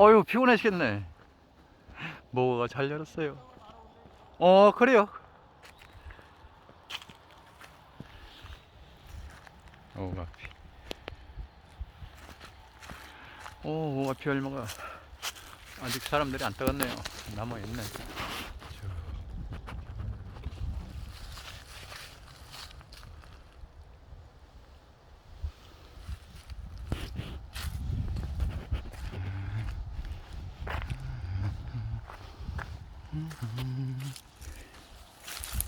어휴 피곤하시겠네. 뭐가 잘 열었어요. 어 그래요. 오가피. 오 오가피 얼마가 아직 사람들이 안 떠갔네요. 남아 있네.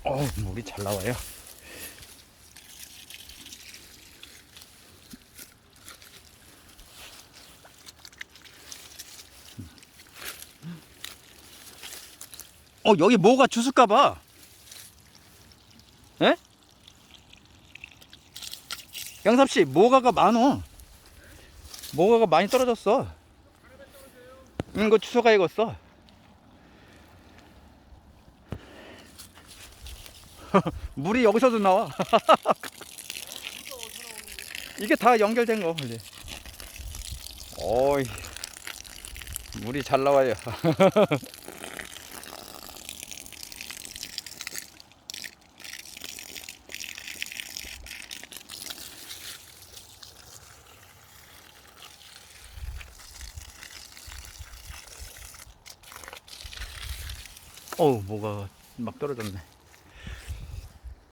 어 물이 잘 나와요. 어 여기 뭐가 주술까봐. 에? 영삼 씨 뭐가가 많어. 뭐가가 많이 떨어졌어. 응, 이거 주소가 익었어. 물이 여기서도 나와. 이게 다 연결된 거, 이제. 어이, 물이 잘 나와요. 어우, 뭐가 막 떨어졌네.